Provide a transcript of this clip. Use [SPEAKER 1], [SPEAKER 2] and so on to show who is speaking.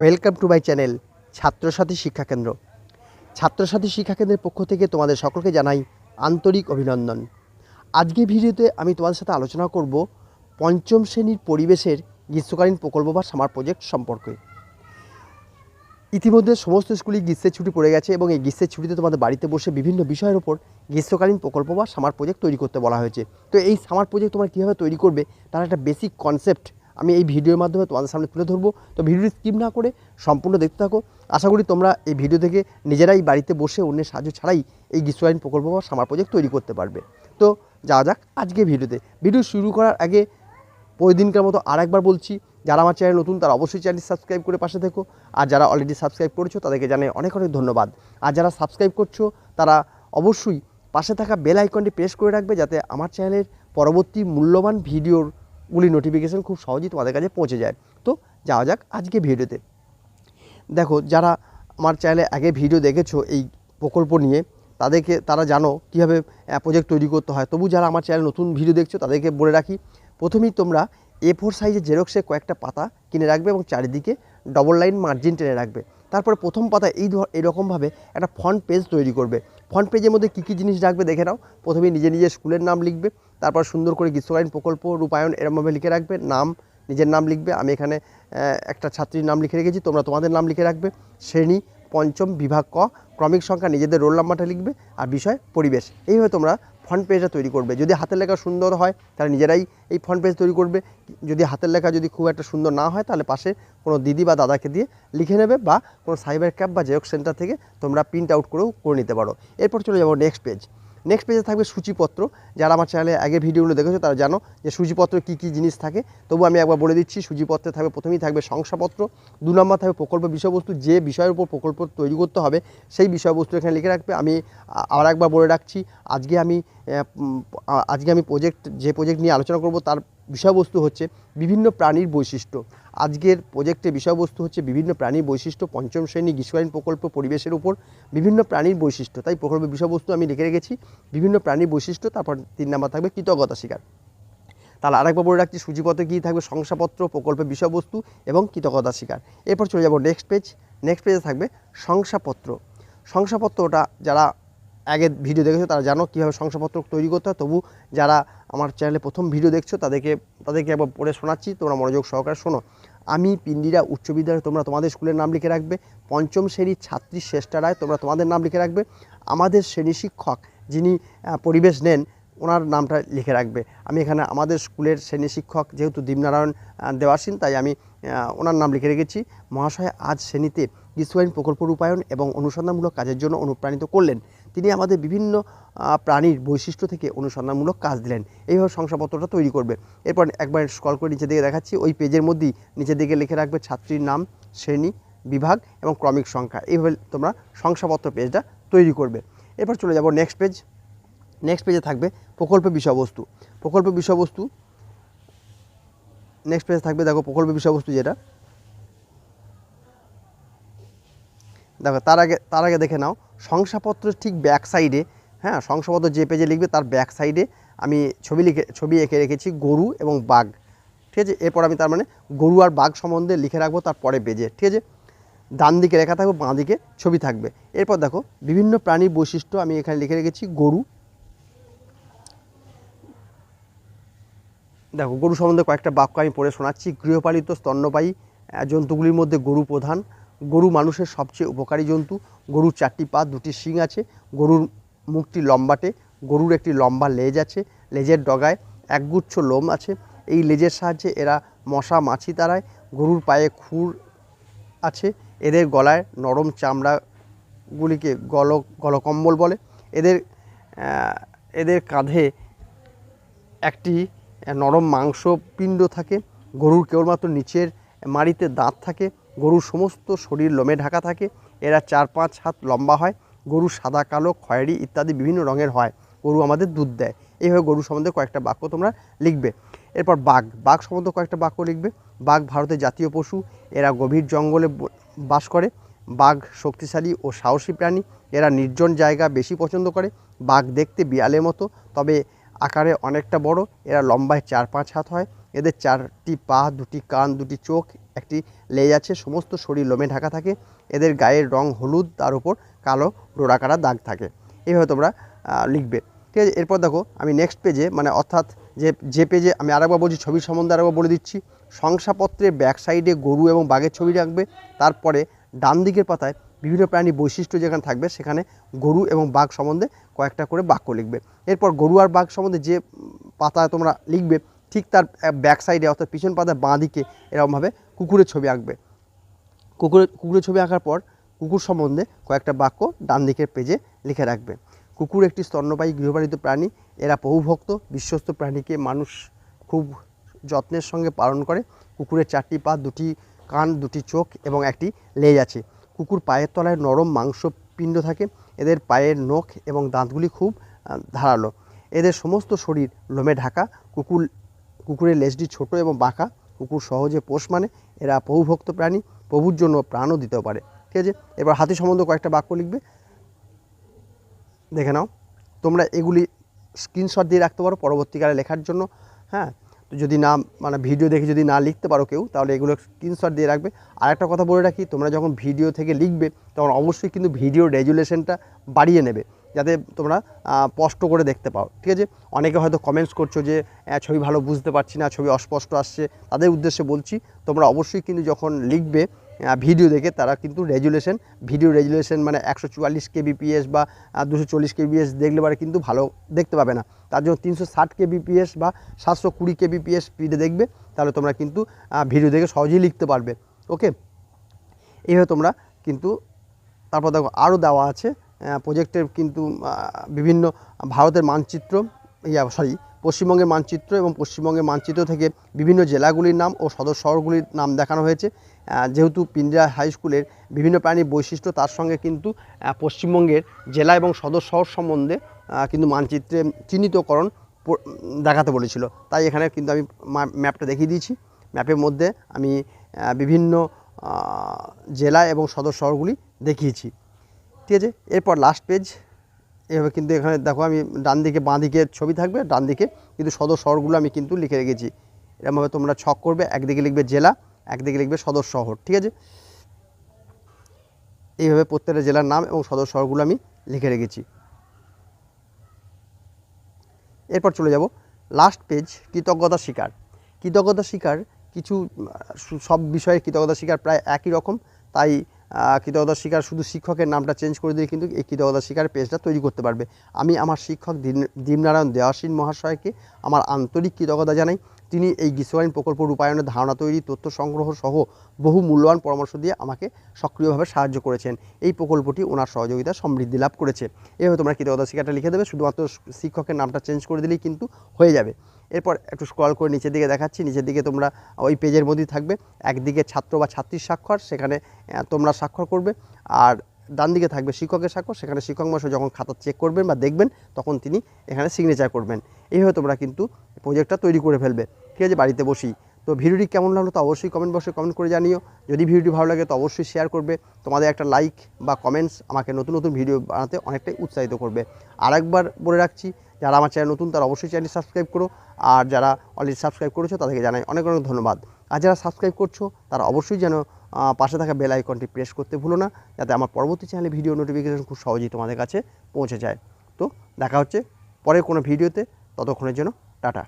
[SPEAKER 1] Welcome to my channel Chhatrasathi Shikshakendra Chhatrasathi শিক্ষাকেন্দ্রের পক্ষ থেকে তোমাদের সকলকে জানাই আন্তরিক অভিনন্দন। আজকে ভিডিওতে আমি তোমাদের সাথে আলোচনা করব পঞ্চম শ্রেণির পরিবেশের গ্রীষ্মকালীন প্রকল্প বা সামার প্রজেক্ট সম্পর্কে। ইতিমধ্যে সমস্ত স্কুলই গ্রীষ্মের ছুটি পড়ে গেছে এবং এই গ্রীষ্মের ছুটিতে তোমাদের বাড়িতে বসে বিভিন্ন বিষয়ের ওপর গ্রীষ্মকালীন প্রকল্প বা সামার প্রজেক্ট তৈরি করতে বলা হয়েছে। তো এই সামার প্রজেক্ট তোমরা কীভাবে তৈরি করবে তার একটা বেসিক কনসেপ্ট আমি এই ভিডিওর মাধ্যমে তোমাদের সামনে তুলে ধরবো। তো ভিডিওটি স্কিপ না করে সম্পূর্ণ দেখতে থাকো। আশা করি তোমরা এই ভিডিও থেকে নিজেরাই বাড়িতে বসে অন্যের সাহায্য ছাড়াই এই গ্রীষ্মকালীন প্রকল্প বা সামার প্রজেক্ট তৈরি করতে পারবে। তো যাওয়া যাক আজকে ভিডিওতে। ভিডিও শুরু করার আগে প্রতিদিনকার মতো আর একবার বলছি, যারা আমার চ্যানেল নতুন তারা অবশ্যই চ্যানেল সাবস্ক্রাইব করে পাশে থেকো। আর যারা অলরেডি সাবস্ক্রাইব করেছ তাদেরকে জানাই অনেক অনেক ধন্যবাদ। আর যারা সাবস্ক্রাইব করছ তারা অবশ্যই পাশে থাকা বেল আইকনটি প্রেস করে রাখবে যাতে আমার চ্যানেলের পরবর্তী মূল্যবান ভিডিওরগুলি নোটিফিকেশান খুব সহজেই তোমাদের কাছে পৌঁছে যায়। তো যাওয়া যাক আজকে ভিডিওতে। দেখো, যারা আমার চ্যানেলে আগে ভিডিও দেখেছ এই প্রকল্প নিয়ে, তাদেরকে, তারা জানো কীভাবে প্রজেক্ট তৈরি করতে হয়। তবু যারা আমার চ্যানেল নতুন ভিডিও দেখছ, তাদেরকে বলে রাখি, প্রথমেই তোমরা এ ফোর সাইজের জেরক্সে কয়েকটা পাতা কিনে রাখবে এবং চারিদিকে ডবল লাইন মার্জিন টেনে রাখবে। তারপরে প্রথম পাতা এই ধর এরকমভাবে একটা ফ্রন্ট পেজ তৈরি করবে। ফ্রন্ট পেজের মধ্যে কী কী জিনিস রাখবে দেখে নাও। প্রথমে নিজে নিজের স্কুলের নাম লিখবে। তারপর সুন্দর করে গ্রীষ্মকালীন প্রকল্প রূপায়ণ এরমভাবে লিখে রাখবে, নাম, নিজের নাম লিখবে। আমি এখানে একটা ছাত্রীর নাম লিখে রেখেছি, তোমরা তোমাদের নাম লিখে রাখবে। শ্রেণি, পঞ্চম, বিভাগ ক, ক্রমিক সংখ্যা, নিজেদের রোল নাম্বারটা লিখবে আর বিষয়, পরিবেশ। এইভাবে তোমরা ফ্রন্ট পেজটা তৈরি করবে। যদি হাতের লেখা সুন্দর হয়, তাহলে নিজেরাই এই ফ্রন্ট পেজ তৈরি করবে। যদি হাতের লেখা যদি খুব একটা সুন্দর না হয়, তাহলে পাশে কোনো দিদি বা দাদাকে দিয়ে লিখে নেবে বা কোনো সাইবার ক্যাব বা জেরক্স সেন্টার থেকে তোমরা প্রিন্ট আউট করেও করে নিতে পারো। এরপর চলে যাব নেক্সট পেজ নেক্সট পেজে থাকবে সূচিপত্র। যারা আমার চ্যানেলে আগে ভিডিওগুলো দেখেছ, তারা জানো যে সূচিপত্রে কী কী জিনিস থাকে। তবু আমি একবার বলে দিচ্ছি, সূচিপত্রে থাকবে, প্রথমেই থাকবে শংসাপত্র। দু নম্বর থাকবে প্রকল্প বিষয়বস্তু, যে বিষয়ের উপর প্রকল্প তৈরি করতে হবে, সেই বিষয়বস্তু এখানে লিখে রাখবে। আমি আর একবার বলে রাখছি, আজকে আমি আজকে আমি প্রজেক্ট যে প্রজেক্ট নিয়ে আলোচনা করব, তার বিষয়বস্তু হচ্ছে বিভিন্ন প্রাণীর বৈশিষ্ট্য। আজকের প্রজেক্টের বিষয়বস্তু হচ্ছে বিভিন্ন প্রাণীর বৈশিষ্ট্য, পঞ্চম শ্রেণি গ্রীষ্মকালীন প্রকল্প পরিবেশের উপর বিভিন্ন প্রাণীর বৈশিষ্ট্য। তাই প্রকল্পের বিষয়বস্তু আমি লিখে রেখেছি, বিভিন্ন প্রাণীর বৈশিষ্ট্য, তারপর তিন নাম্বার থাকবে কৃতজ্ঞতা স্বীকার। তাহলে আরেকবার বলে রাখছি, সূচিপত্রে কী থাকবে? শংসাপত্র প্রকল্পের বিষয়বস্তু এবং কৃতজ্ঞতা স্বীকার। এরপর চলে যাব নেক্সট পেজ নেক্সট পেজে থাকবে শংসাপত্র। শংসাপত্রটা যারা আগের ভিডিও দেখেছ, তারা জানো কীভাবে শংসাপত্র তৈরি করতে হয়। তবু যারা আমার চ্যানেলে প্রথম ভিডিও দেখছ, তাদেরকে তাদেরকে একবার পড়ে শোনাচ্ছি, তোমরা মনোযোগ সহকারে শোনো। আমি পিন্ডিরা উচ্চ বিদ্যালয়ে তোমরা তোমাদের স্কুলের নাম লিখে রাখবে, পঞ্চম শ্রেণির ছাত্রী শ্রেষ্ঠা রায় তোমরা তোমাদের নাম লিখে রাখবে, আমাদের শ্রেণি শিক্ষক যিনি পরিবেশ নেন, ওনার নামটা লিখে রাখবে। আমি এখানে আমাদের স্কুলের শ্রেণি শিক্ষক যেহেতু দীপনারায়ণ দেওয়াসীন, তাই আমি ওনার নাম লিখে রেখেছি। মহাশয় আজ শ্রেণীতে গ্রীষ্মকালীন প্রকল্প রূপায়ণ এবং অনুসন্ধানমূলক কাজের জন্য অনুপ্রাণিত করলেন। তিনি আমাদের বিভিন্ন প্রাণীর বৈশিষ্ট্য থেকে অনুসন্ধানমূলক কাজ দিলেন। এইভাবে শংসাপত্রটা তৈরি করবে। এরপর একবার স্কল করে নিচের দিকে দেখাচ্ছি। ওই পেজের মধ্যেই নিচের দিকে লিখে রাখবে ছাত্রীর নাম, শ্রেণি, বিভাগ এবং ক্রমিক সংখ্যা। এইভাবে তোমরা শংসাপত্র পেজটা তৈরি করবে। এরপর চলে যাব নেক্সট পেজ নেক্সট পেজে থাকবে প্রকল্পের বিষয়বস্তু। প্রকল্পের বিষয়বস্তু নেক্সট পেজে থাকবে দেখো প্রকল্পের বিষয়বস্তু যেটা। দেখো, তার আগে তার আগে দেখে নাও। শংসাপত্রের ঠিক ব্যাক সাইডে হ্যাঁ শংসাপত্র যে পেজে লিখবে তার ব্যাক সাইডে আমি ছবি লিখে ছবি এঁকে রেখেছি গরু এবং বাঘ। ঠিক আছে? এরপর আমি তার মানে গরু আর বাঘ সম্বন্ধে লিখে রাখব তার পরে পেজে ঠিক আছে? ডান দিকে লেখা থাকবে, বাঁ দিকে ছবি থাকবে। এরপর দেখো, বিভিন্ন প্রাণীর বৈশিষ্ট্য আমি এখানে লিখে রেখেছি, গরু। দেখো, গরু সম্বন্ধে কয়েকটা বাক্য আমি পড়ে শোনাচ্ছি। গৃহপালিত স্তন্যপায়ী জন্তুগুলির মধ্যে গরু প্রধান। গরু মানুষের সবচেয়ে উপকারী জন্তু। গরুর চারটি পা, দুটি শিং আছে, গরুর মুখটি লম্বাটে, গরুর একটি লম্বা লেজ আছে, লেজের ডগায় একগুচ্ছ লোম আছে। এই লেজের সাহায্যে এরা মশা, মাছি তাড়ায়, গরুর পায়ে খুর আছে, এদের গলায় নরম চামড়াগুলিকে গল, গলকম্বল বলে। এদের এদের কাঁধে একটি নরম মাংস পিণ্ড থাকে। গরুর কেবলমাত্র নিচের মাড়িতে দাঁত থাকে। গরুর সমস্ত শরীর লোমে ঢাকা থাকে। এরা চার পাঁচ হাত লম্বা হয়, গরু সাদা, কালো, খয়েরি ইত্যাদি বিভিন্ন রঙের হয়। গরু আমাদের দুধ দেয়। এইভাবে গরু সম্বন্ধে কয়েকটা বাক্য তোমরা লিখবে। এরপর বাঘ। বাঘ সম্বন্ধে কয়েকটা বাক্য লিখবে। বাঘ ভারতের জাতীয় পশু। এরা গভীর জঙ্গলে বাস করে। বাঘ শক্তিশালী ও সাহসী প্রাণী। এরা নির্জন জায়গা বেশি পছন্দ করে। বাঘ দেখতে বিড়ালের মতো। তবে আকারে অনেকটা বড়। এরা লম্বায় চার পাঁচ হাত হয়। এদের চারটি পা, দুটি কান, দুটি চোখ, একটি লেজ আছে, সমস্ত শরীর লোমে ঢাকা থাকে। এদের গায়ের রং হলুদ, তার উপর কালো ডোরাকাটা দাগ থাকে। এইভাবে তোমরা লিখবে। ঠিক আছে? এরপর দেখো, আমি নেক্সট পেজে মানে অর্থাৎ যে যে পেজে আমি আরেকবার বলছি, ছবির সম্বন্ধে আরেকবার বলে দিচ্ছি। শংসাপত্রের ব্যাক সাইডে গরু এবং বাঘের ছবি রাখবে। তারপরে ডান দিকের পাতায় বিভিন্ন প্রাণী বৈশিষ্ট্য যেখানে থাকবে, সেখানে গরু এবং বাঘ সম্বন্ধে কয়েকটা করে বাক্য লিখবে। এরপর গরু আর বাঘ সম্বন্ধে যে পাতায় তোমরা লিখবে ঠিক তার ব্যাক সাইডে অর্থাৎ পিছন পাতায় বাঁ দিকে এরকমভাবে কুকুরের ছবি আঁকবে। কুকুরের কুকুরের ছবি আঁকার পর কুকুর সম্বন্ধে কয়েকটা বাক্য ডান দিকের পেজে লিখে রাখবে। কুকুর একটি স্তন্যপায়ী গৃহপালিত প্রাণী, এরা বহুভক্ত, বিশ্বস্ত প্রাণীকে মানুষ খুব যত্নের সঙ্গে পালন করে। কুকুরের চারটি পা, দুটি কান, দুটি চোখ এবং একটি লেজ আছে। কুকুর পায়ের তলায় নরম মাংস পিণ্ড থাকে। এদের পায়ের নখ এবং দাঁতগুলি খুব ধারালো। এদের সমস্ত শরীর লোমে ঢাকা। কুকুর কুকুরের লেজটি ছোট এবং বাঁকা। কুকুর সহজে পোষ মানে এরা প্রভুভক্ত প্রাণী, প্রভুর জন্য প্রাণও দিতেও পারে। ঠিক আছে? এবার হাতি সম্বন্ধে কয়েকটা বাক্য লিখবে। দেখে নাও। তোমরা এগুলি স্ক্রিনশট দিয়ে রাখতে পারো পরবর্তীকালে লেখার জন্য। হ্যাঁ? তো যদি না মানে ভিডিও দেখে যদি না লিখতে পারো কেউ, তাহলে এগুলো স্ক্রিনশট দিয়ে রাখবে। আর একটা কথা বলে রাখি, তোমরা যখন ভিডিও থেকে লিখবে, তখন অবশ্যই কিন্তু ভিডিও রেজুলেশনটা বাড়িয়ে নেবে। যাতে তোমরা স্পষ্ট করে দেখতে পাও। ঠিক আছে? অনেকে হয়তো কমেন্টস করছ যে ছবি ভালো বুঝতে পারছি না, ছবি অস্পষ্ট আসছে। তাদের উদ্দেশ্যে বলছি, তোমরা অবশ্যই কিন্তু যখন লিখবে ভিডিও দেখে তারা কিন্তু রেজুলেশন ভিডিও রেজুলেশন মানে একশো চুয়াল্লিশ কেবিপিএস বা দুশো চল্লিশ কেবিপিএস দেখলে পরে কিন্তু ভালো দেখতে পাবে না। তার জন্য তিনশো ষাট কেবিপিএস বা সাতশো কুড়ি কেবিপিএস স্পিডে দেখবে, তাহলে তোমরা কিন্তু ভিডিও দেখে সহজেই লিখতে পারবে। ওকে এইভাবে তোমরা কিন্তু, তারপর দেখো আরও দেওয়া আছে প্রজেক্টের কিন্তু বিভিন্ন ভারতের মানচিত্র, ইয়া সরি পশ্চিমবঙ্গের মানচিত্র এবং পশ্চিমবঙ্গের মানচিত্র থেকে বিভিন্ন জেলাগুলির নাম ও সদর শহরগুলির নাম দেখানো হয়েছে। যেহেতু পিন্ডিয়া হাই স্কুলের বিভিন্ন প্রাণীর বৈশিষ্ট্য, তার সঙ্গে কিন্তু পশ্চিমবঙ্গের জেলা এবং সদর শহর সম্বন্ধে কিন্তু মানচিত্রে চিহ্নিতকরণ দেখাতে বলেছিল। তাই এখানে কিন্তু আমি ম্যাপটা দেখিয়ে দিয়েছি। ম্যাপের মধ্যে আমি বিভিন্ন জেলা এবং সদর শহরগুলি দেখিয়েছি। ঠিক আছে এরপর লাস্ট পেজ এভাবে কিন্তু এখানে দেখো আমি ডান দিকে, বাঁ দিকে ছবি থাকবে, ডান দিকে কিন্তু সদর শহরগুলো আমি কিন্তু লিখে রেখেছি। এরমভাবে তোমরা ছক করবে, একদিকে লিখবে জেলা, একদিকে লিখবে সদর শহর, ঠিক আছে? এইভাবে প্রত্যেকটা জেলার নাম এবং সদর শহরগুলো আমি লিখে রেখেছি। এরপর চলে যাব লাস্ট পেজ কৃতজ্ঞতা শিকার। কৃতজ্ঞতা শিকার কিছু, সব বিষয়ে কৃতজ্ঞতা শিকার প্রায় একই রকম, তাই কৃতজ্ঞতা স্বীকার শুধু শিক্ষকের নামটা চেঞ্জ করে দিলে কিন্তু এই কৃতজ্ঞতা স্বীকার পেজটা তৈরি করতে পারবে। আমি আমার শিক্ষক দীপনারায়ণ দেওয়াসীন মহাশয়কে আমার আন্তরিক কৃতজ্ঞতা জানাই। তিনি এই গ্রীষ্মকালীন প্রকল্প রূপায়ণের ধারণা তৈরি, তথ্য সংগ্রহ সহ বহু মূল্যবান পরামর্শ দিয়ে আমাকে সক্রিয়ভাবে সাহায্য করেছেন। এই প্রকল্পটি ওনার সহযোগিতা সমৃদ্ধি লাভ করেছে। এভাবে তোমরা কৃতজ্ঞতা স্বীকারটা লিখে দেবে, শুধুমাত্র শিক্ষকের নামটা চেঞ্জ করে দিলেই কিন্তু হয়ে যাবে। এরপর একটু স্ক্রল করে নিচের দিকে দেখাচ্ছি। নিচের দিকে তোমরা ওই পেজের মধ্যেই থাকবে। একদিকে ছাত্র বা ছাত্রীর স্বাক্ষর, সেখানে তোমরা স্বাক্ষর করবে। আর ডান দিকে থাকবে শিক্ষকের স্বাক্ষর। সেখানে শিক্ষক মহাশয় যখন খাতা চেক করবেন বা দেখবেন, তখন তিনি এখানে সিগনেচার করবেন। এইভাবে তোমরা কিন্তু প্রজেক্টটা তৈরি করে ফেলবে। ঠিক আছে, বাড়িতে বসি তো ভিডিওটি কেমন লাগল তো অবশ্যই কমেন্ট বক্সে কমেন্ট করে জানিও। যদি ভিডিওটি ভালো লাগে তো অবশ্যই শেয়ার করবে। তোমাদের একটা লাইক বা কমেন্টস আমাকে নতুন নতুন ভিডিও বানাতে অনেকটাই উৎসাহিত করবে। আরেকবার বলে রাখছি যারা আমার চ্যানেল নতুন, তারা অবশ্যই চ্যানেল সাবস্ক্রাইব করো। আর যারা অলরেডি সাবস্ক্রাইব করেছ, তাদেরকে জানাই অনেক অনেক ধন্যবাদ। আর যারা সাবস্ক্রাইব করছ, তারা অবশ্যই যেন পাশে থাকা বেল আইকনটি প্রেস করতে ভুলো না, যাতে আমার পরবর্তী চ্যানেলে ভিডিও নোটিফিকেশান খুব সহজেই তোমাদের কাছে পৌঁছে যায়। তো দেখা হচ্ছে পরের কোনো ভিডিওতে ততক্ষণের জন্য টাটা।